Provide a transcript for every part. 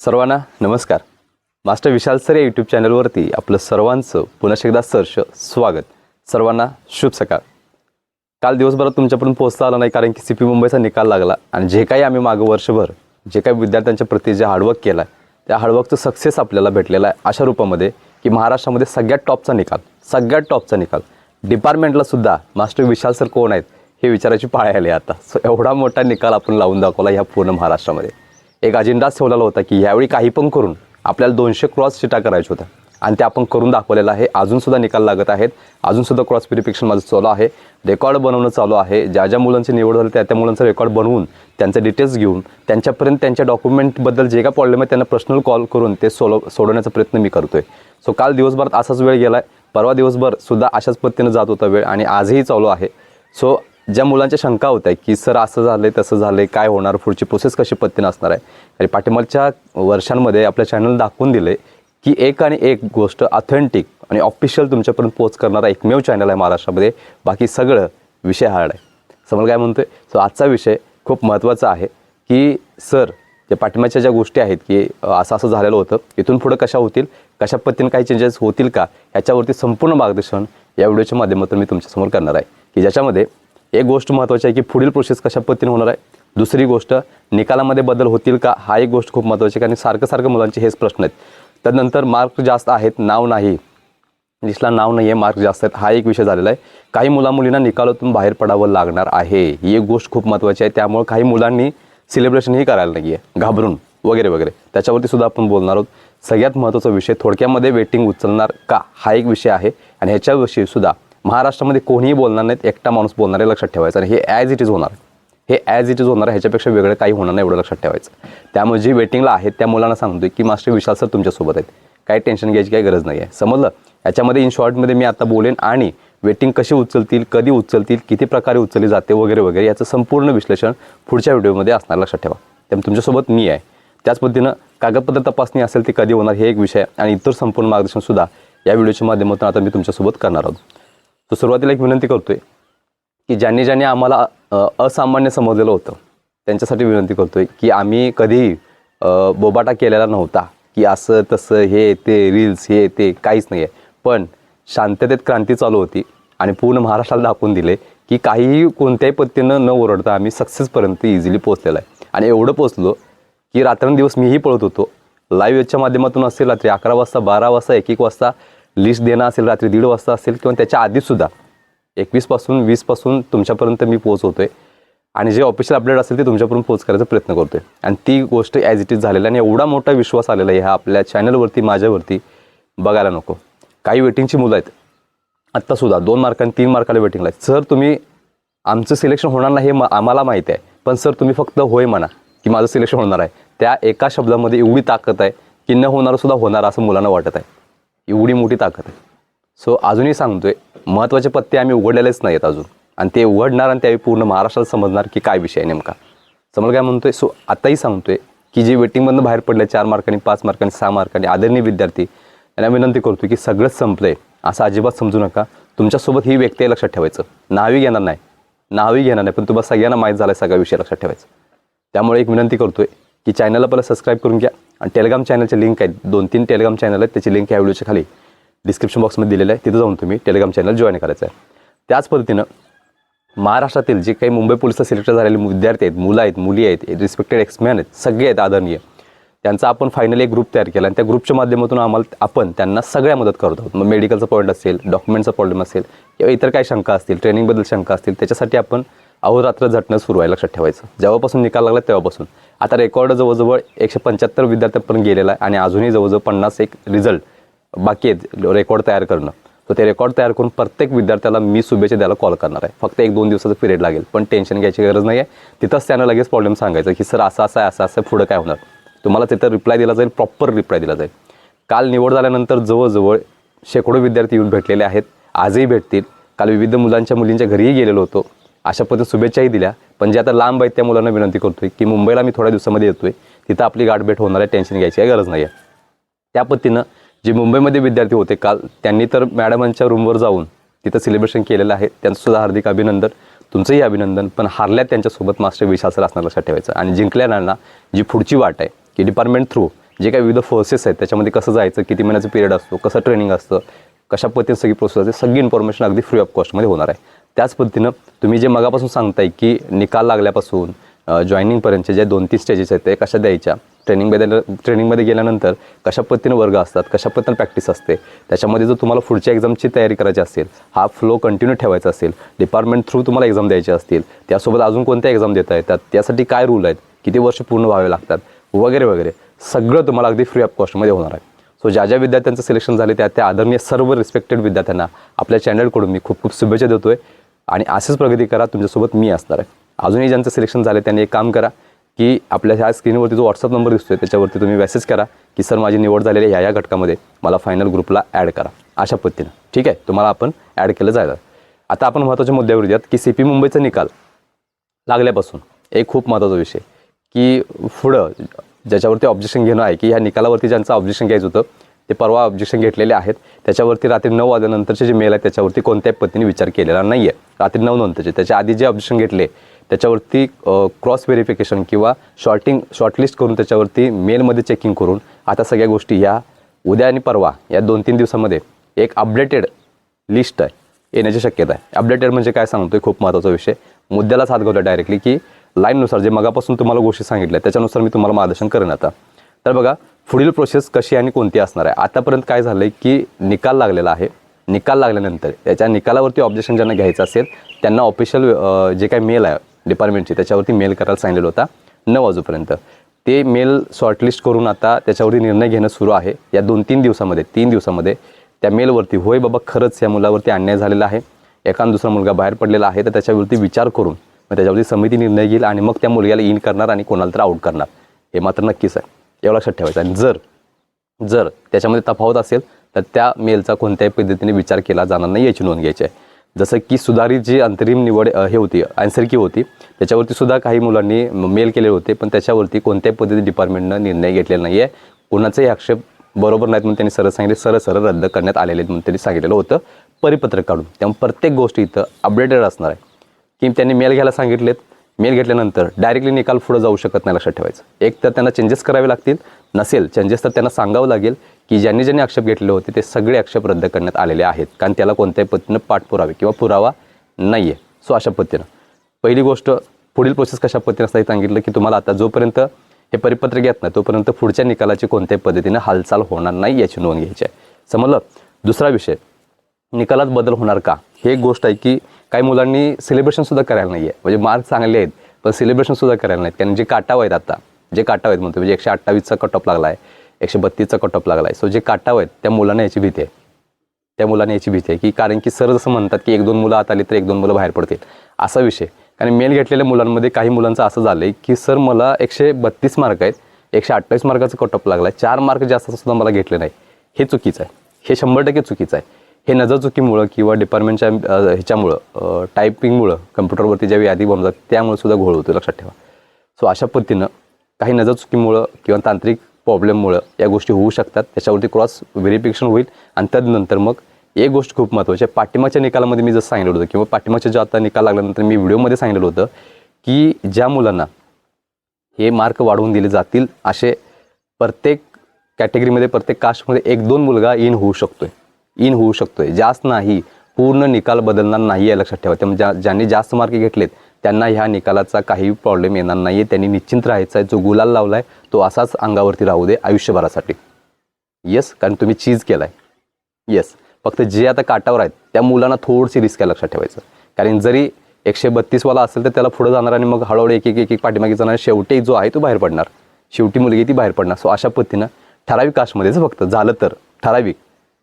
सर्वांना नमस्कार. Master Vishal sir या यूट्यूब चॅनलवरती आपलं सर्वांचं पुन्हा एकदा सरश स्वागत. सर्वांना शुभ सकाळ. काल दिवसभरात तुमच्यापर्यंत पोहोचता आला नाही कारण की सी पी मुंबईचा निकाल लागला आणि जे काही आम्ही मागं वर्षभर जे काही विद्यार्थ्यांच्या प्रति जे हार्डवर्क केला आहे त्या हार्डवर्कचं सक्सेस आपल्याला भेटलेला आहे अशा रूपामध्ये की महाराष्ट्रामध्ये सगळ्यात टॉपचा निकाल सगळ्यात टॉपचा निकाल. डिपार्टमेंटला सुद्धा मास्टर विशाल सर कोण आहेत हे विचारायची पाळी आली आता. सो एवढा मोठा निकाल आपण लावून दाखवला ह्या पूर्ण महाराष्ट्रामध्ये. एक अजेंडाच ठेवलेला होता की यावेळी काही पण करून आपल्याला दोनशे क्रॉस शिटा करायच्या होत्या आणि ते आपण करून दाखवलेलं आहे. अजूनसुद्धा निकाल लागत आहेत. अजूनसुद्धा क्रॉस व्हेरिफिकेशन माझं चालू आहे. रेकॉर्ड बनवणं चालू आहे. ज्या ज्या मुलांची निवड झाली त्या त्या मुलांचं रेकॉर्ड बनवून त्यांचे डिटेल्स घेऊन त्यांच्यापर्यंत त्यांच्या डॉक्युमेंटबद्दल जे काय प्रॉब्लेम आहे त्यांना पर्सनल कॉल करून ते सोलव सोडवण्याचा प्रयत्न मी करतो आहे सो काल दिवसभरात असाच वेळ गेला आहे परवा दिवसभर सुद्धा अशाच पद्धतीनं जात होता वेळ आणि आजही चालू आहे. सो ज्या मुलांच्या शंका होत्या की सर असं झालं तसं झालं काय होणार पुढची प्रोसेस कशी पद्धतीनं असणार आहे? आणि पाठिंबाच्या वर्षांमध्ये आपल्या चॅनल दाखवून दिले की एक आणि एक गोष्ट ऑथेंटिक आणि ऑफिशियल तुमच्यापर्यंत पोच करणारा एकमेव चॅनल आहे महाराष्ट्रामध्ये. बाकी सगळं विषय हार्ड आहे. समोर काय म्हणतोय? सो आजचा विषय खूप महत्त्वाचा आहे की सर ज्या पाठिंबाच्या ज्या गोष्टी आहेत की असं असं झालेलं होतं इथून पुढं कशा होतील कशा पद्धतीने काही चेंजेस होतील का याच्यावरती संपूर्ण मार्गदर्शन या व्हिडिओच्या माध्यमातून मी तुमच्यासमोर करणार आहे. की ज्याच्यामध्ये एक गोष्ट महत्त्वाची आहे की पुढील प्रोसेस कशा पद्धतीने होणार आहे? दुसरी गोष्ट निकालामध्ये बदल होतील का? हा एक गोष्ट खूप महत्त्वाची आहे कारण सारखं सारखं मुलांचे हेच प्रश्न आहेत. त्यानंतर मार्क जास्त आहेत नाव नाही. जिसला नाव नाही आहे मार्क जास्त आहेत हा एक विषय झालेला आहे. काही मुला मुलींना निकालातून बाहेर पडावं लागणार आहे. ही एक गोष्ट खूप महत्त्वाची आहे. त्यामुळे काही मुलांनी सेलिब्रेशनही करायला नाही आहे घाबरून वगैरे वगैरे. त्याच्यावरती सुद्धा आपण बोलणार आहोत. सगळ्यात महत्त्वाचा विषय थोडक्यामध्ये वेटिंग उचलणार का? हा एक विषय आहे. आणि ह्याच्याविषयी सुद्धा महाराष्ट्रामध्ये कोणीही बोलणार नाहीत एकटा माणूस बोलणार आहे लक्षात ठेवायचं. आणि हे ॲज इट इज होणार. हे ॲज इट इज होणार आहे ह्याच्यापेक्षा वेगळं काही होणार नाही एवढं लक्षात ठेवायचं. त्यामुळे जी वेटिंगला आहेत त्या मुलांना सांगतोय की मास्टर विशाल सर तुमच्यासोबत आहेत. काही टेन्शन घ्यायची काही गरज नाही आहे समजलं? याच्यामध्ये इन शॉर्टमध्ये मी आता बोलेन आणि वेटिंग कशी उचलतील कधी उचलतील किती प्रकारे उचलली जाते वगैरे वगैरे याचं संपूर्ण विश्लेषण पुढच्या व्हिडिओमध्ये असणार लक्षात ठेवा. त्यामुळे तुमच्यासोबत मी आहे. त्याच पद्धतीनं कागदपत्र तपासणी असेल ती कधी होणार हे एक विषय आहे. आणि इतर संपूर्ण मार्गदर्शनसुद्धा या व्हिडिओच्या माध्यमातून आता मी तुमच्यासोबत करणार आहोत. तर सुरुवातीला एक विनंती करतोय की ज्यांनी ज्यांनी आम्हाला असामान्य समजलेलं होतं त्यांच्यासाठी विनंती करतोय की आम्ही कधीही बोबाटा केलेला नव्हता की असं तसं हे ते रील्स हे ते काहीच नाही आहे पण शांततेत क्रांती चालू होती आणि पूर्ण महाराष्ट्राला दाखवून दिले की काहीही कोणत्याही पद्धतीनं न ओरडता आम्ही सक्सेसपर्यंत इझिली पोचलेला आहे. आणि एवढं पोचलो की रात्रंदिवस मीही पळत होतो. लाईव्ह याच्या माध्यमातून असेल रात्री अकरा वाजता बारा वाजता एक एक वाजता लिस्ट देणं असेल रात्री दीड वाजता असेल किंवा त्याच्या आधीसुद्धा एकवीसपासून वीसपासून तुमच्यापर्यंत मी पोहोचवतोय. आणि जे ऑफिशियल अपडेट असेल ते तुमच्यापर्यंत पोहोच करायचा प्रयत्न करतो आहे आणि ती गोष्ट ॲज इट इज झालेली आणि एवढा मोठा विश्वास आलेला आहे ह्या आपल्या चॅनलवरती माझ्यावरती बघायला नको. काही वेटिंगची मुलं आहेत. आत्तासुद्धा दोन मार्कांनी तीन मार्काला वेटिंगला आहेत. सर तुम्ही आमचं सिलेक्शन होणार नाही हे म- आम्हाला माहिती आहे. पण सर तुम्ही फक्त होय म्हणा की माझं सिलेक्शन होणार आहे. त्या एका शब्दामध्ये एवढी ताकद आहे की न होणारंसुद्धा होणार असं मुलांना वाटत आहे. एवढी मोठी ताकद आहे. सो अजूनही सांगतोय महत्त्वाचे पत्ते आम्ही उघडलेलेच नाहीत अजून. आणि ते उघडणार आणि त्यावेळी पूर्ण महाराष्ट्राला समजणार की काय विषय आहे नेमका. समोर काय म्हणतोय सो आताही सांगतोय की जे वेटिंगमधनं बाहेर पडले चार मार्कांनी पाच मार्कांनी सहा मार्कांनी आदरणीय विद्यार्थी त्यांना विनंती करतो की सगळंच संपलंय. असं अजिबात समजू नका. तुमच्यासोबत ही व्यक्ती आहे लक्षात ठेवायचं. नावी घेणार नाही. नावी घेणार नाही पण तुम्हाला सगळ्यांना माहीत झालं सगळा विषय लक्षात ठेवायचं. त्यामुळे एक विनंती करतोय की चॅनलला पहिला सबस्क्राईब करून घ्या. आणि टेलिग्राम चॅनलचे लिंक आहेत. दोन तीन टेलिग्राम चॅनल आहेत. त्याची लिंक या व्हिडिओच्या खाली डिस्क्रिप्शन बॉक्समध्ये दिलेलं आहे. तिथं जाऊन तुम्ही टेलिग्राम चॅनल जॉईन करायचं आहे. त्याच पद्धतीनं महाराष्ट्रातील जे काही मुंबई पोलिसला सिलेक्ट झालेले विद्यार्थी आहेत मुलं आहेत मुली आहेत रिस्पेक्टेड एक्समॅन आहेत सगळे आहेत आदरणीय. त्यांचा आपण फायनली एक ग्रुप तयार केला आणि त्या ग्रुपच्या माध्यमातून आम्हाला आपण त्यांना सगळ्या मदत करत आहोत. मग मेडिकलचा पॉईंट असेल डॉक्युमेंटचा प्रॉब्लेम असेल किंवा इतर काही शंका असतील ट्रेनिंगबद्दल शंका असतील त्याच्यासाठी आपण अहोरात्र झटणं सुरू आहे लक्षात ठेवायचं. जेव्हापासून निकाल लागला तेव्हापासून. आता रेकॉर्ड जवळजवळ एकशे पंच्याहत्तर विद्यार्थ्यांपर्यंत गेलेला आहे आणि अजूनही जवळजवळ पन्नास एक रिझल्ट बाकी आहेत रेकॉर्ड तयार करणं. तर ते रेकॉर्ड तयार करून प्रत्येक विद्यार्थ्याला मी शुभेच्छा द्यायला कॉल करणार आहे. फक्त एक दोन दिवसाचा पिरियड लागेल पण टेन्शन घ्यायची गरज नाही आहे तिथंच त्यांना लगेच प्रॉब्लेम सांगायचं की सर असं असं आहे असं असं आहे, पुढं काय होणार? तुम्हाला तिथं रिप्लाय दिला जाईल प्रॉपर रिप्लाय दिला जाईल. काल निवड झाल्यानंतर जवळजवळ शेकडो विद्यार्थी येऊन भेटलेले आहेत आजही भेटतील. काल विविध मुलांच्या मुलींच्या घरीही गेलेलो होतो. अशा पद्धतीने शुभेच्छाही दिल्या. पण जे आता लांब आहेत त्या मुलांना विनंती करतोय की मुंबईला मी थोड्या दिवसामध्ये येतोय. तिथं आपली गाठभेट होणार आहे टेन्शन घ्यायची काही गरज नाही आहे त्या पद्धतीनं जे मुंबईमध्ये विद्यार्थी होते काल त्यांनी तर मॅडमांच्या रूमवर जाऊन तिथं सेलिब्रेशन केलेलं आहे. त्यांचंसुद्धा हार्दिक अभिनंदन तुमचंही अभिनंदन पण हारल्या त्यांच्यासोबत मास्टर विश्वास असणार लक्षात ठेवायचं. आणि जिंकल्याना जी पुढची वाट आहे की डिपार्टमेंट थ्रू जे काही विविध फोर्सेस आहेत त्याच्यामध्ये कसं जायचं किती महिन्याचं पिरियड असतो कसं ट्रेनिंग असतं कशा पद्धतीने सगळी प्रोसेस असते सगळी इन्फॉर्मेशन अगदी फ्री ऑफ कॉस्टमध्ये होणार आहे. त्याच पद्धतीनं तुम्ही जे मगापासून सांगताय की निकाल लागल्यापासून जॉईनिंगपर्यंतचे जे दोन तीन स्टेजेस आहेत ते कशा द्यायच्या? ट्रेनिंगमध्ये ट्रेनिंगमध्ये गेल्यानंतर कशा पद्धतीनं वर्ग असतात कशा पद्धतीनं प्रॅक्टिस असते? त्याच्यामध्ये जर तुम्हाला पुढच्या एक्झामची तयारी करायची असेल हा फ्लो कंटिन्यू ठेवायचा असेल डिपार्टमेंट थ्रू तुम्हाला एक्झाम द्यायचे असतील त्यासोबत अजून कोणत्या एक्झाम देता येतात त्यासाठी काय रूल आहेत किती वर्ष पूर्ण व्हावे लागतात वगैरे वगैरे सगळं तुम्हाला अगदी फ्री ऑफ कॉस्टमध्ये होणार आहे. सो ज्या ज्या विद्यार्थ्यांचं सिलेक्शन झाले त्या त्या आदरणीय सर्व रिस्पेक्टेड विद्यार्थ्यांना आपल्या चॅनलकडून मी खूप खूप शुभेच्छा देतो आहे आणि अशीच प्रगती करा तुमच्यासोबत मी असणार आहे. अजूनही ज्यांचं सिलेक्शन झालं त्यांनी एक काम करा की आपल्या ह्या स्क्रीनवरती जो व्हॉट्सअप नंबर दिसतोय त्याच्यावरती तुम्ही मेसेज करा की सर माझी निवड झालेली आहे ह्या या घटकामध्ये मला फायनल ग्रुपला ॲड करा. अशा पद्धतीनं. ठीक आहे? तुम्हाला आपण ॲड केलं जायला आता आपण महत्त्वाच्या मुद्द्यावर येऊयात की सी पी मुंबईचा निकाल लागल्यापासून. एक खूप महत्त्वाचा विषय की पुढं ज्याच्यावरती ऑब्जेक्शन घेणं आहे की ह्या निकालावरती ज्यांचं ऑब्जेक्शन घ्यायचं होतं ते परवा ऑब्जेक्शन घेतलेले आहेत. त्याच्यावरती रात्री नऊ वाजल्यानंतरचे जे मेल आहेत त्याच्यावरती कोणत्याही पद्धतीने विचार केलेला नाही आहे रात्री नऊ नंतरचे. त्याच्या आधी जे ऑब्जेक्शन घेतले त्याच्यावरती क्रॉस व्हेरिफिकेशन किंवा शॉर्टिंग शॉर्टलिस्ट करून त्याच्यावरती मेलमध्ये चेकिंग करून आता सगळ्या गोष्टी ह्या उद्या आणि परवा या दोन तीन दिवसामध्ये एक अपडेटेड लिस्ट आहे. येण्याची शक्यता आहे. अपडेटेड म्हणजे काय सांगतोय? खूप महत्त्वाचा विषय. मुद्द्यालाच हात घालतो डायरेक्टली की लाईननुसार जे मगापासून तुम्हाला गोष्टी सांगितल्या त्याच्यानुसार मी तुम्हाला मार्गदर्शन करेन आता. तर बघा पुढील प्रोसेस कशी आणि कोणती असणार आहे? आतापर्यंत काय झालं आहे की निकाल लागलेला आहे. निकाल लागल्यानंतर त्याच्या निकालावरती ऑब्जेक्शन ज्यांना घ्यायचं असेल त्यांना ऑफिशियल जे काही मेल आहे डिपार्टमेंटची त्याच्यावरती मेल करायला सांगितलेला होता नऊ वाजूपर्यंत. ते मेल शॉर्टलिस्ट करून आता त्याच्यावरती निर्णय घेणं सुरू आहे. या दोन तीन दिवसामध्ये तीन दिवसामध्ये त्या मेलवरती होय बाबा खरंच या मुलावरती अन्याय झालेला आहे. एखादा दुसरा मुलगा बाहेर पडलेला आहे. तर त्याच्यावरती विचार करून मग त्याच्यावरती समिती निर्णय घेईल आणि मग त्या मुलग्याला इन करणार आणि कोणाला तर आउट करणार. हे मात्र नक्कीच आहे. एवढं लक्षात ठेवायचं. आणि जर जर त्याच्यामध्ये तफावत असेल तर त्या मेलचा कोणत्याही पद्धतीने विचार केला जाणार नाही याची नोंद घ्यायची आहे. जसं की सुधारित जी अंतरिम निवड हे होती आन्सर की होती त्याच्यावरती सुद्धा काही मुलांनी मेल केलेले होते पण त्याच्यावरती कोणत्याही पद्धती डिपार्टमेंटनं निर्णय घेतलेला नाही आहे कोणाचाही आक्षेप बरोबर नाहीत म्हणून त्यांनी सरळ सांगितले सरळ सरळ रद्द करण्यात आलेले आहेत म्हणून त्यांनी सांगितलेलं होतं परिपत्रक काढून. त्यामुळे प्रत्येक गोष्ट इथं अपडेटेड असणार आहे. की त्यांनी मेल घ्यायला सांगितलेत मेल घेतल्यानंतर डायरेक्टली निकाल पुढे जाऊ शकत नाही लक्षात ठेवायचं. एक तर त्यांना चेंजेस करावे लागतील नसेल चेंजेस तर त्यांना सांगावं लागेल की ज्यांनी ज्यांनी आक्षेप घेतलेले होते ते सगळे आक्षेप रद्द करण्यात आलेले आहेत. कारण त्याला कोणत्याही पद्धतीनं पाठपुरावे किंवा पुरावा नाही आहे सो अशा पद्धतीनं. पहिली गोष्ट पुढील प्रोसेस कशा पद्धतीनं असं सांगितलं की तुम्हाला आता जोपर्यंत हे परिपत्रक येत नाही तोपर्यंत पुढच्या निकालाची कोणत्याही पद्धतीनं हालचाल होणार नाही याची नोंद घ्यायची आहे. समजलं? दुसरा विषय निकालात बदल होणार का? हे एक गोष्ट आहे की काही मुलांनी सेलिब्रेशनसुद्धा करायला नाही आहे म्हणजे मार्क चांगले आहेत पण सेलिब्रेशनसुद्धा करायला नाहीत. कारण जे काटाव आहेत आता जे काटाव आहेत म्हणतो म्हणजे एकशे अठ्ठावीसचा कट ऑफ लागला आहे एकशे बत्तीसचा कट ऑफ लागला आहे सो जे काटाव आहेत त्या मुलांना याची भीती आहे. त्या मुलांना याची भीती आहे की कारण की सर जसं म्हणतात की एक दोन मुलं आत आली तर एक दोन मुलं बाहेर पडतील. असा विषय. कारण मेल घेतलेल्या मुलांमध्ये काही मुलांचं असं झालं आहे की सर मला एकशे बत्तीस मार्क आहेत एकशे अठ्ठावीस मार्काचा कट ऑफ लागला आहे चार मार्क जास्त सुद्धा मला घेतले नाही. हे चुकीचं आहे. हे शंभर टक्के चुकीचं आहे. हे नजर चुकीमुळं किंवा डिपार्टमेंटच्या ह्याच्यामुळं टायपिंगमुळं कम्प्युटरवरती ज्या यादी बनवतात त्यामुळे सुद्धा घोळ होतो लक्षात ठेवा. सो अशा पद्धतीनं काही नजर चुकीमुळं किंवा तांत्रिक प्रॉब्लेममुळं या गोष्टी होऊ शकतात. त्याच्यावरती क्रॉस व्हेरिफिकेशन होईल आणि त्यानंतर मग एक गोष्ट खूप महत्त्वाची आहे. पाठिंबाच्या निकालामध्ये मी जसं सांगितलं होतं किंवा पाठिंबाच्या जो आता निकाल लागल्यानंतर मी व्हिडिओमध्ये सांगितलं होतं की ज्या मुलांना हे मार्क वाढवून दिले जातील असे प्रत्येक कॅटेगरीमध्ये प्रत्येक कास्टमध्ये एक दोन मुलगा इन होऊ शकतो आहे इन होऊ शकतोय. जास्त नाही पूर्ण निकाल बदलणार नाही आहे लक्षात ठेवा. त्यामुळे ज्या ज्यांनी जास्त मार्क घेतलेत त्यांना ह्या निकालाचा काही प्रॉब्लेम येणार नाही आहे त्यांनी निश्चिंत राहायचा आहे जो गुलाल लावला आहे तो असाच अंगावरती राहू दे आयुष्यभरासाठी. येस कारण तुम्ही चीज केला आहे येस फक्त जे आता काटावर आहेत त्या मुलांना थोडीशी रिस्क आहे लक्षात ठेवायचं. कारण जरी एकशे बत्तीसवाला असेल तर त्याला पुढं जाणार आणि मग हळूहळू एक एक एक एक पाठीमागे जाणार शेवटी जो आहे तो बाहेर पडणार. शेवटी मुलगी ती बाहेर पडणार. सो अशा पद्धतीनं ठराविक कास्टमध्येच फक्त झालं तर ठराविक.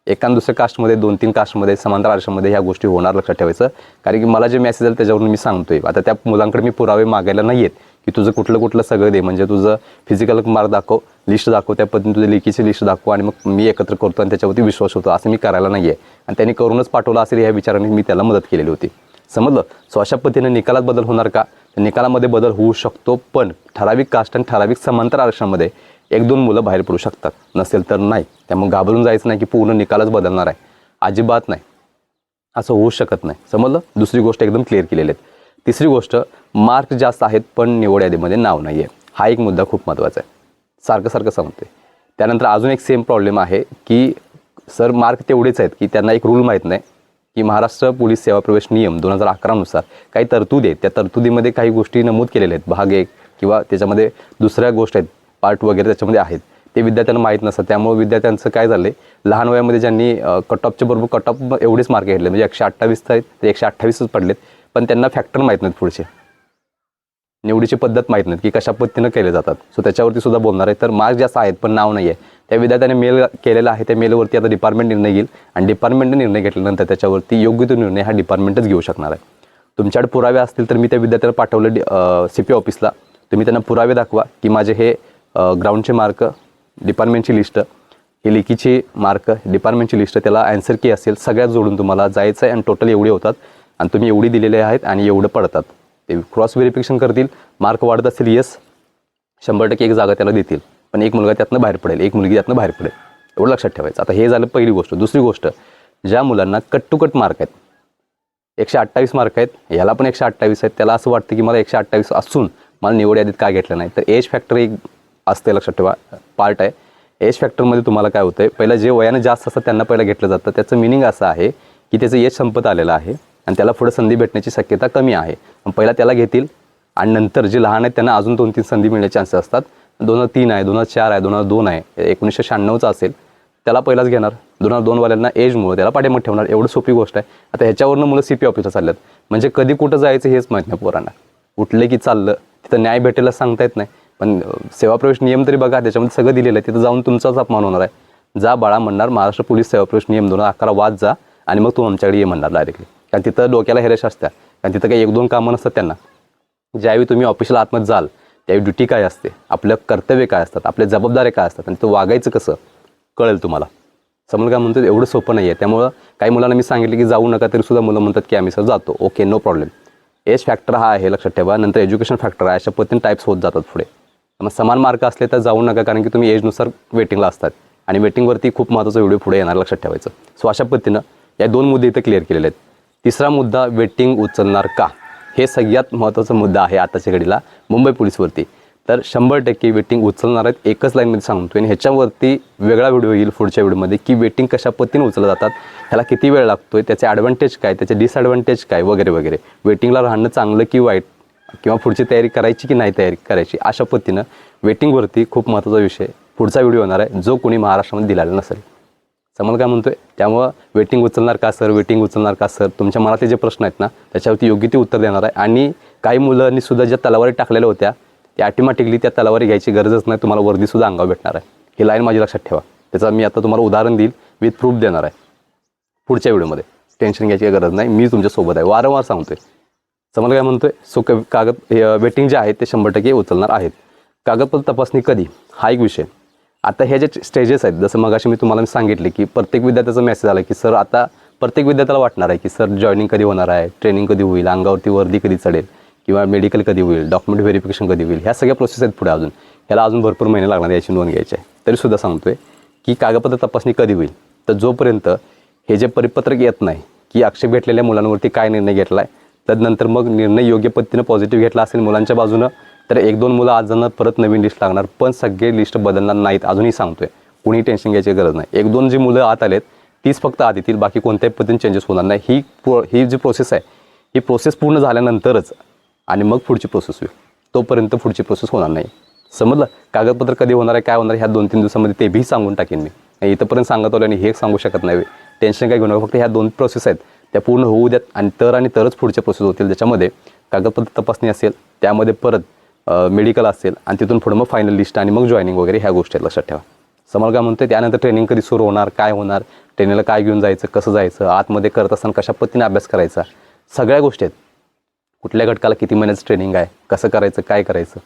एका दुसऱ्या कास्टमध्ये दोन तीन कास्टमध्ये समांतर आरक्षामध्ये ह्या गोष्टी होणार लक्षात ठेवायचं. कारण की मला जे मेसेज आलं त्याच्यावरून मी सांगतोय. आता त्या मुलांकडे मी पुरावे मागायला नाही आहेत की तुझं कुठलं कुठलं सगळं दे. म्हणजे तुझं फिजिकल मार्क दाखव लिस्ट दाखव त्या पद्धतीने तुझी लेखीची लिस्ट दाखव आणि मग मी एकत्र करतो आणि त्याच्यावरती विश्वास होतो असं मी करायला नाही आहे आणि त्यांनी करूनच पाठवलं असेल ह्या विचाराने मी त्याला मदत केलेली होती. समजलं? सो अशा पद्धतीने निकालात बदल होणार का? निकालामध्ये बदल होऊ शकतो पण ठराविक कास्ट आणि ठराविक समांतर आरक्षणामध्ये एक दोन मुलं बाहेर पडू शकतात. नसेल तर नाही. त्यामुळे घाबरून जायचं नाही की पूर्ण निकालच बदलणार आहे. अजिबात नाही. असं होऊ शकत नाही. समजलं? दुसरी गोष्ट एकदम क्लिअर केलेली आहेत. तिसरी गोष्ट मार्क जास्त आहेत पण निवड यादीमध्ये नाव नाही आहे हा एक मुद्दा खूप महत्त्वाचा आहे. सारखं सारखं सांगते त्यानंतर अजून एक सेम प्रॉब्लेम आहे की सर मार्क तेवढेच आहेत की त्यांना एक रूल माहीत नाही की महाराष्ट्र पोलीस सेवा प्रवेश नियम दोन हजार अकरानुसार काही तरतूद आहेत. त्या तरतुदीमध्ये काही गोष्टी नमूद केलेल्या आहेत. भाग एक किंवा त्याच्यामध्ये दुसऱ्या गोष्ट आहेत. पार्ट वगैरे त्याच्यामध्ये आहेत. ते विद्यार्थ्यांना माहीत नसतं त्यामुळे विद्यार्थ्यांचं काय झालं आहे लहान वयामध्ये ज्यांनी कट ऑफच्या बरोबर कट ऑफ एवढेच मार्क घेतले. म्हणजे एकशे अठ्ठावीस आहेत ते एकशे अठ्ठावीसच पडलेत. पण त्यांना फॅक्टर माहीत नाहीत पुढचे. निवडीची पद्धत माहीत नाहीत की कशा पद्धतीनं केले जातात. सो त्याच्यावरती सुद्धा बोलणार आहे. तर मार्क्स जास्त आहेत पण नाव नाही आहे त्या विद्यार्थ्याने मेल केलेला आहे. त्या मेलवरती आता डिपार्टमेंट निर्णय घेईल. आणि डिपार्टमेंटने निर्णय घेतल्यानंतर त्याच्यावरती योग्य तो निर्णय हा डिपार्टमेंटच घेऊ शकणार आहे. तुमच्याकडे पुरावे असतील तर मी त्या विद्यार्थ्याला पाठवलं सी पी ऑफिसला तुम्ही त्यांना पुरावे दाखवा की माझे हे ग्राउंडचे मार्क डिपार्टमेंटची लिस्ट ही लेखीची मार्क डिपार्टमेंटची लिस्ट त्याला अँसर की असेल सगळ्यात जोडून तुम्हाला जायचं आहे आणि टोटल एवढे होतात. आणि तुम्ही एवढी दिलेले आहेत आणि एवढं पडतात. ते क्रॉस व्हेरिफिकेशन करतील मार्क वाढत असेल येस शंभर टक्के एक जागा त्याला देतील. पण एक मुलगा त्यातनं बाहेर पडेल एक मुलगी त्यातनं बाहेर पडेल. एवढं लक्षात ठेवायचं. आता हे झालं पहिली गोष्ट. दुसरी गोष्ट ज्या मुलांना कट टू कट मार्क आहेत एकशे अठ्ठावीस मार्क आहेत याला पण एकशे अठ्ठावीस आहेत. त्याला असं वाटतं की मला एकशे अठ्ठावीस असून मला निवड यादीत काय घेतलं नाही? तर एज फॅक्टर एक असते लक्षात ठेवा. पार्ट आहे. एज फॅक्टरमध्ये तुम्हाला काय होतं आहे पहिलं जे वयानं जास्त असतं त्यांना पहिलं घेतलं जातं. त्याचं मिनिंग असं आहे की त्याचं एज संपत आलेलं आहे आणि त्याला पुढं संधी भेटण्याची शक्यता कमी आहे. पहिला त्याला घेतील आणि नंतर जे लहान आहेत त्यांना अजून दोन तीन संधी मिळण्याचे चान्सेस असतात. दोन हजार तीन आहे दोन हजार चार आहे दोन हजार दोन आहे एकोणीसशे शहाण्णवचा असेल त्याला पहिलाच घेणार. दोन हजार दोनवाल्यांना एजमुळे त्याला पाठीमध्ये ठेवणार. एवढं सोपी गोष्ट आहे. आता ह्याच्यावरनं मुलं सी पी ऑफिसला चालल्यात. म्हणजे कधी कुठं जायचं हेच माहीत नाही पोरांना. उठले की चाललं तिथं न्याय भेटेला सांगता येत नाही. पण सेवा प्रवेश नियम तरी बघा त्याच्यामध्ये सगळं दिलेलं आहे. तिथं जाऊन तुमचाच अपमान होणार आहे. जा बाळा म्हणणार महाराष्ट्र पोलीस सेवा प्रवेश नियम दोन अकरा वाद जा आणि मग तू आमच्याकडे ये म्हणणार डायरेक्टली कारण तिथं डोक्याला हेरेश असत्या. कारण तिथं काही एक दोन कामं नसतात त्यांना. ज्यावेळी तुम्ही ऑफिशियल आतमध्ये जाल त्यावेळी ड्युटी काय असते? आपलं कर्तव्य काय असतात? आपल्या जबाबदाऱ्या काय असतात? आणि तो वागायचं कसं? कळेल तुम्हाला. समोर काय म्हणतो एवढं सोपं नाही आहे त्यामुळं काही मुलांना मी सांगितलं की जाऊ नका तरी सुद्धा मुलं म्हणतात की आम्ही सर जातो. Okay no problem age factor हा आहे लक्षात ठेवा. नंतर एज्युकेशन फॅक्टर आहे. अशा पद्धतीने टाईप्स होत जातात पुढे. मग समान मार्क असले तर जाऊ नका कारण की तुम्ही एजनुसार वेटिंगला असतात. आणि वेटिंगवरती खूप महत्त्वाचा व्हिडिओ पुढे येणार लक्षात ठेवायचं. सो अशा पद्धतीनं या दोन मुद्दे इथं क्लिअर केलेले आहेत. तिसरा मुद्दा वेटिंग उचलणार का? हे सगळ्यात महत्त्वाचा मुद्दा आहे आताच्या घडीला मुंबई पोलीसवरती. तर शंभर टक्के वेटिंग उचलणार आहेत एकच लाईनमध्ये सांगतो आणि ह्याच्यावरती वेगळा व्हिडिओ येईल पुढच्या व्हिडिओमध्ये की वेटिंग कशा पद्धतीने उचललं जातात ह्याला किती वेळ लागतो आहे त्याचे ॲडव्हान्टेज काय त्याचे डिसॲडव्हान्टेज काय वगैरे वगैरे. वेटिंगला राहणं चांगलं की वाईट? किंवा पुढची तयारी करायची की नाही तयारी करायची अशा पद्धतीनं वेटिंगवरती खूप महत्त्वाचा विषय पुढचा व्हिडिओ होणार आहे जो कोणी महाराष्ट्रामध्ये दिलेला नसेल. समज काय म्हणतोय? त्यामुळं वेटिंग उचलणार का सर वेटिंग उचलणार का सर तुमच्या मनातले जे प्रश्न आहेत ना त्याच्यावरती योग्य ते उत्तर देणार आहे. आणि काही मुलांनी सुद्धा ज्या तलावारी टाकलेल्या होत्या त्या ऑटोमॅटिकली त्या तलावारी घ्यायची गरजच नाही तुम्हाला वर्दीसुद्धा अंगावर भेटणार आहे. ही लाईन माझी लक्षात ठेवा. त्याचा मी आता तुम्हाला उदाहरण देईल विथ प्रूफ देणार आहे. पुढच्या व्हिडिओमध्ये टेन्शन घ्यायची गरज नाही. मी तुमच्यासोबत आहे. वारंवार सांगतोय. मला काय म्हणतोय सो क कागद वेटिंग जे आहेत ते शंभर टक्के उचलणार आहेत. कागदपत्र तपासणी कधी? हा एक विषय. आता हे जे स्टेजेस आहेत जसं मगाशी मी तुम्हाला सांगितले की प्रत्येक विद्यार्थ्याचा मेसेज आला की सर आता प्रत्येक विद्यार्थ्याला वाटणार आहे की सर जॉईनिंग कधी होणार आहे? ट्रेनिंग कधी होईल? अंगावरती वर्दी कधी चढेल? किंवा मेडिकल कधी होईल? डॉक्युमेंट व्हेरिफिकेशन कधी होईल? ह्या सगळ्या प्रोसेस आहेत पुढे अजून. ह्याला अजून भरपूर महिने लागणार याची नोंद घ्यायची आहे. तरीसुद्धा सांगतोय की कागदपत्र तपासणी कधी होईल? तर जोपर्यंत हे जे परिपत्रक येत नाही की आक्षेप घेतलेल्या मुलांवरती काय निर्णय घेतला आहे तदनंतर मग निर्णय योग्य पद्धतीनं पॉझिटिव्ह घेतला असेल मुलांच्या बाजूनं तर एक दोन मुलं आज जाणार परत नवीन लिस्ट लागणार पण सगळे लिस्ट बदलणार नाहीत अजूनही सांगतोय. कुणी टेन्शन घ्यायची गरज नाही. एक दोन जी मुलं आत आलेत तीच फक्त आत येतील बाकी कोणत्याही पद्धतीने चेंजेस होणार नाही. ही प्रो ही जी प्रोसेस आहे ही प्रोसेस पूर्ण झाल्यानंतरच आणि मग पुढची प्रोसेस होईल. तोपर्यंत पुढची प्रोसेस होणार नाही. समजलं? कागदपत्र कधी होणार आहे काय होणार आहे ह्या दोन तीन दिवसामध्ये ते बी सांगून टाकेन मी. इथंपर्यंत सांगत आलो आणि हे सांगू शकत नाही. टेन्शन काय घेऊ नका फक्त ह्या दोन प्रोसेस आहेत. त्या पूर्ण होऊ द्यात आणि तर आणि तरच पुढच्या प्रोसेस होतील ज्याच्यामध्ये कागदपत्र तपासणी असेल त्यामध्ये परत मेडिकल असेल आणि तिथून पुढं मग फायनल लिस्ट आणि मग जॉईनिंग वगैरे ह्या गोष्टी आहेत लक्षात ठेवा. समोर काय म्हणतोय त्यानंतर ट्रेनिंग कधी सुरू होणार काय होणार ट्रेनिंगला काय घेऊन जायचं कसं जायचं आतमध्ये करत असताना कशा पद्धतीने अभ्यास करायचा सगळ्या गोष्टी आहेत. कुठल्या घटकाला किती महिन्याचं ट्रेनिंग आहे कसं करायचं काय करायचं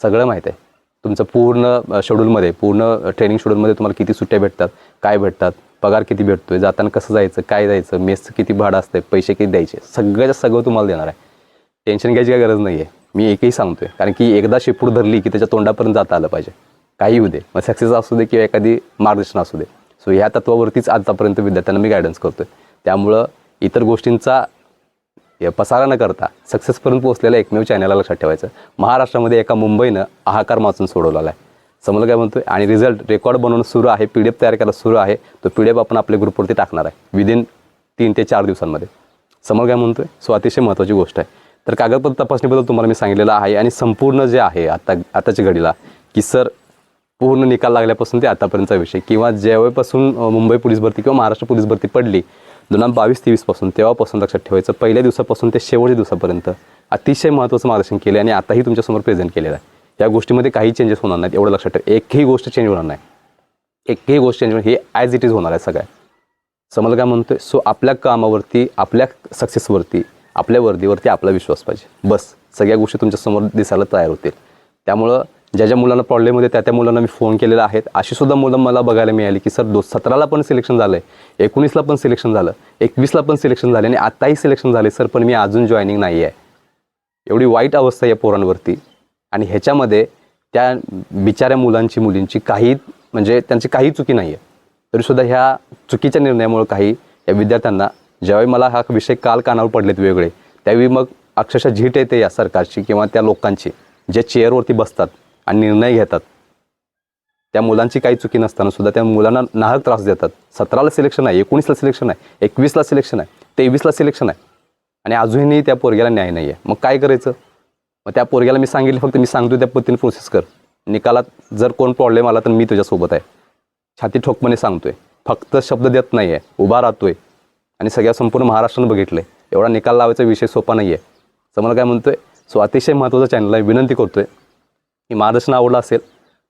सगळं माहीत आहे. तुमचं पूर्ण शेड्यूलमध्ये पूर्ण ट्रेनिंग शेड्यूलमध्ये तुम्हाला किती सुट्ट्या भेटतात काय भेटतात पगार किती भेटतोय जाताना कसं जायचं काय जायचं मेसचं किती भाडं असतं पैसे किती द्यायचे सगळ्याचं सगळं तुम्हाला देणार आहे. टेन्शन घ्यायची काही गरज नाही आहे मी एकही सांगतोय कारण की एकदा शेपूट धरली की त्याच्या तोंडापर्यंत जाता आलं पाहिजे. काही होऊ दे. मग सक्सेस असू दे किंवा एखादी मार्गदर्शन असू दे. सो ह्या तत्वावरतीच आतापर्यंत विद्यार्थ्यांना मी गायडन्स करतोय. त्यामुळं इतर गोष्टींचा पसारा न करता सक्सेसपर्यंत पोहोचलेल्या एकमेव चॅनलला लक्षात ठेवायचं. महाराष्ट्रामध्ये एका मुंबईनं हाहाकार माचून सोडवलेला आहे. समजलं काय म्हणतोय आणि रिझल्ट रेकॉर्ड बनवणं सुरू आहे पी डी एफ तयार करायला सुरू आहे तो पी डी एफ आपण आपल्या ग्रुपवरती टाकणार आहे विदिन तीन ते चार दिवसांमध्ये. समोर काय म्हणतोय सो अतिशय महत्त्वाची गोष्ट आहे. तर कागदपत्र तपासणीबद्दल तुम्हाला मी सांगितलेलं आहे आणि संपूर्ण जे आहे आता आताच्या घडीला की सर पूर्ण निकाल लागल्यापासून ते आतापर्यंतचा विषय किंवा ज्यावेळेपासून मुंबई पोलीस भरती किंवा महाराष्ट्र पोलीस भरती पडली दोन हजार बावीस तेवीसपासून तेव्हापासून लक्षात ठेवायचं पहिल्या दिवसापासून ते शेवटच्या दिवसापर्यंत अतिशय महत्त्वाचं मार्गदर्शन केलं आणि आताही तुमच्यासमोर प्रेझेंट केलेलं आहे. या गोष्टीमध्ये काही चेंजेस होणार नाहीत एवढं लक्षात ठेवा. एकही गोष्ट चेंज होणार नाही. एकही गोष्ट चेंज होणार हे ॲज इट इज होणार आहे सगळ्या समजा काय म्हणतोय सो आपल्या कामावरती आपल्या सक्सेसवरती आपल्या वर्दीवरती आपला विश्वास पाहिजे. बस सगळ्या गोष्टी तुमच्यासमोर दिसायला तयार होतील. त्यामुळं ज्या ज्या मुलांना प्रॉब्लेम होते त्या त्या मुलांना मी फोन केलेला आहेत. अशी सुद्धा मुलं मला बघायला मिळाली की सर दो सतराला पण सिलेक्शन झालं आहे एकोणीसला पण सिलेक्शन झालं एकवीसला पण सिलेक्शन झालं आणि आत्ताही सिलेक्शन झाले सर पण मी अजून जॉईनिंग नाही आहे एवढी वाईट अवस्था या पोरांवरती. आणि ह्याच्यामध्ये त्या बिचाऱ्या मुलांची मुलींची काही म्हणजे त्यांची काही चुकी नाही आहे तरीसुद्धा ह्या चुकीच्या निर्णयामुळे काही या विद्यार्थ्यांना ज्यावेळी मला हा विषय काल कानावर पडलेत वेगळे त्यावेळी मग अक्षरशः झीट येते या सरकारची किंवा त्या लोकांची जे चेअरवरती बसतात आणि निर्णय घेतात. त्या मुलांची काही चुकी नसताना सुद्धा त्या मुलांना नाहक त्रास देतात. सतराला सिलेक्शन आहे एकोणीसला सिलेक्शन आहे एकवीसला सिलेक्शन आहे तेवीसला सिलेक्शन आहे. आणि अजूनही त्या पोरग्याला न्याय नाही आहे मग काय करायचं? मग त्या पोरग्याला मी सांगितलं फक्त मी सांगतो त्या पद्धतीने प्रोसेस कर. निकालात जर कोण प्रॉब्लेम आला तर मी तुझ्यासोबत आहे. छाती ठोकपणे सांगतोय. फक्त शब्द देत नाही आहे उभा राहतोय. आणि सगळ्या संपूर्ण महाराष्ट्रानं बघितलं आहे एवढा निकाल लावायचा विषय सोपा नाही आहे समजा काय म्हणतोय सो अतिशय महत्त्वाचा चॅनल आहे विनंती करतोय. की मार्गदर्शन आवडलं असेल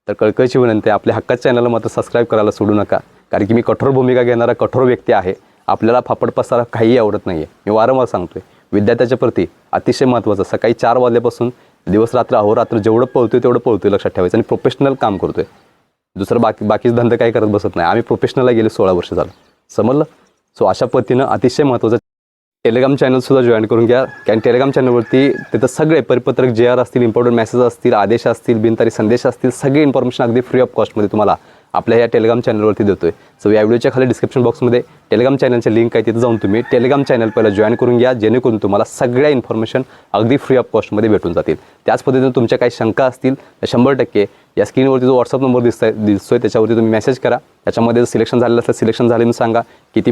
तर कळकळीची विनंती आहे. आपल्या हक्काच्या चॅनलला मात्र सबस्क्राईब करायला सोडू नका. कारण की मी कठोर भूमिका घेणारा कठोर व्यक्ती आहे. आपल्याला फापड पसारा काहीही आवडत नाही आहे मी वारंवार सांगतोय. विद्यार्थ्याच्या प्रती अतिशय महत्त्वाचं सकाळी चार वाजल्यापासून दिवस रात्र अहोरात्र जेवढं पळतोय तेवढं पळतोय लक्षात ठेवायचं आणि प्रोफेशनल काम करतोय. दुसरं बाकी बाकीचं धंदे काही करत बसत नाही. आम्ही प्रोफेशनलला गेले सोळा वर्ष झालं. समजलं? सो अशा पद्धतीनं अतिशय महत्त्वाचं टेलिग्राम चॅनलसुद्धा जॉईन करून घ्या. कारण टेलिग्राम चॅनलवरती तिथं सगळे परिपत्रक जे आर असतील इम्पॉर्टंट मेसेज असतील आदेश असतील बिनतारी संदेश असतील सगळे इन्फॉर्मेशन अगदी फ्री ऑफ कॉस्टमध्ये तुम्हाला आपल्या या टेलिग्राम चॅनलवरती देतोय. सो या व्हिडिओच्या खाली डिस्क्रिप्शन बॉक्समध्ये टेलिग्राम चॅनलचे लिंक आहे तिथे जाऊन तुम्ही टेलिग्राम चॅनल पहिला जॉईन करून घ्या जेणेकरून तुम्हाला सगळ्या इन्फॉर्मेशन अगदी फ्री ऑफ कॉस्टमध्ये भेटून जातील. त्याच पद्धतीने तुमच्या काही शंका असतील तर शंभर टक्के या स्क्रीनवरती जो व्हॉट्सअप नंबर दिसतोय दिसतोय त्याच्यावरती तुम्ही मेसेज करा. त्याच्यामध्ये सिलेक्शन झालेलं असेल सिलेक्शन झाले सांगा. किती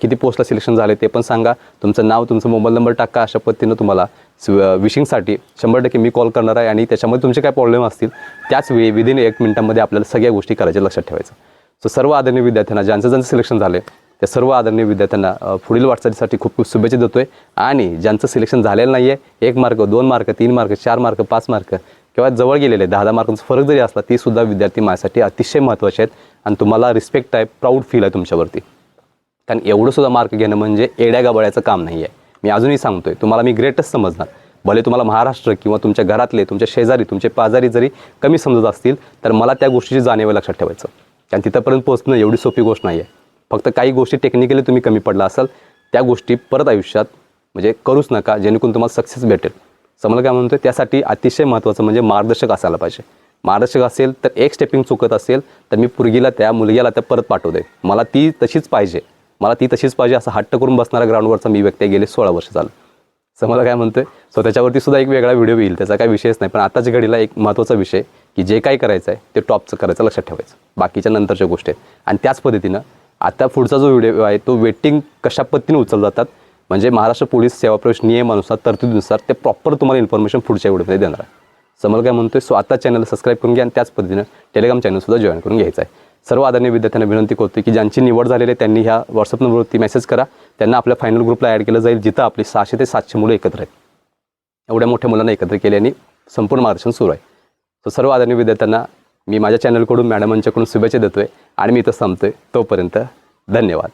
किती पोस्टला सिलेक्शन झाले ते पण सांगा. तुमचं नाव तुमचं मोबाईल नंबर टाका अशा पद्धतीनं तुम्हाला विशिंगसाठी शंभर टक्के मी कॉल करणार आहे आणि त्याच्यामध्ये तुमचे काय प्रॉब्लेम असतील त्याच वेळी विदिन एक मिनिटामध्ये आपल्याला सगळ्या गोष्टी करायच्या लक्षात ठेवायचं. सो सर्व आदरणीय विद्यार्थ्यांना ज्यांचं ज्यांचं सिलेक्शन झाले त्या सर्व आदरणीय विद्यार्थ्यांना पुढील वाटचालीसाठी खूप खूप शुभेच्छा आहे आणि ज्यांचं सिलेक्शन झालेलं नाही आहे एक मार्क दोन मार्क तीन मार्क चार मार्क पाच मार्क किंवा जवळ गेलेले दहा दहा मार्कांचा फरक जरी असला ती सुद्धा विद्यार्थी माझ्यासाठी अतिशय महत्त्वाचे आहेत आणि तुम्हाला रिस्पेक्ट आहे प्राऊड फील आहे तुमच्यावरती. कारण एवढंसुद्धा मार्क घेणं म्हणजे एड्या गाबळ्याचं काम नाही आहे मी अजूनही सांगतो आहे तुम्हाला मी ग्रेटच समजणार. भले तुम्हाला महाराष्ट्र किंवा तुमच्या घरातले तुमच्या शेजारी तुमचे पाजारी जरी कमी समजत असतील तर मला त्या गोष्टीची जाणीव लक्षात ठेवायचं. कारण तिथंपर्यंत पोहोचणं एवढी सोपी गोष्ट नाही आहे फक्त काही गोष्टी टेक्निकली तुम्ही कमी पडला असाल त्या गोष्टी परत आयुष्यात म्हणजे करूच नका जेणेकरून तुम्हाला सक्सेस भेटेल. समजा काय म्हणतो त्यासाठी अतिशय महत्त्वाचं म्हणजे मार्गदर्शक असायला पाहिजे. मार्गदर्शक असेल तर एक स्टेपिंग चुकत असेल तर मी पुरगीला त्या मुलग्याला त्या परत पाठवते मला ती तशीच पाहिजे. मला ती तशीच पाहिजे असं हट्ट करून बसणारा ग्राउंडवरचा मी व्यक्ती गेले सोळा वर्ष झालं. समजा काय म्हणतोय? सो त्याच्यावरती सुद्धा एक वेगळा व्हिडिओ येईल. त्याचा काही विषयच नाही. पण आताच्या घडीला एक महत्त्वाचा विषय की जे काय करायचं आहे ते टॉपचं करायचं लक्षात ठेवायचं. बाकीच्या नंतरच्या गोष्टी आहेत. आणि त्याच पद्धतीनं आता पुढचा जो व्हिडिओ आहे तो वेटिंग कशा पद्धतीने उचलला जातात म्हणजे महाराष्ट्र पोलीस सेवा प्रवेश नियमानुसार तरतुदीनुसार ते प्रॉपर तुम्हाला इन्फॉर्मेशन पुढच्या व्हिडिओमध्ये देणार आहे. समोर काय म्हणतोय? सो आता चॅनल सबस्क्राईब करून घ्या आणि त्याच पद्धतीनं टेलिग्राम चॅनलसुद्धा जॉईन करून घ्यायचं आहे. सर्व आदरणीय विद्यार्थ्यांना विनंती करतो की ज्यांची निवड झालेली आहे त्यांनी ह्या व्हॉट्सअप नंबरवरती मेसेज करा. त्यांना आपल्या फायनल ग्रुपला ॲड केलं जाईल जिथं आपली सहाशे ते सातशे मुलं एकत्र आहेत. एवढ्या मोठ्या मुलांना एकत्र केले आणि संपूर्ण मार्गदर्शन सुरू आहे. सो सर्व आदरणीय विद्यार्थ्यांना मी माझ्या चॅनलकडून मॅडमांच्याकडून शुभेच्छा आहे आणि मी इथं आहे तोपर्यंत धन्यवाद.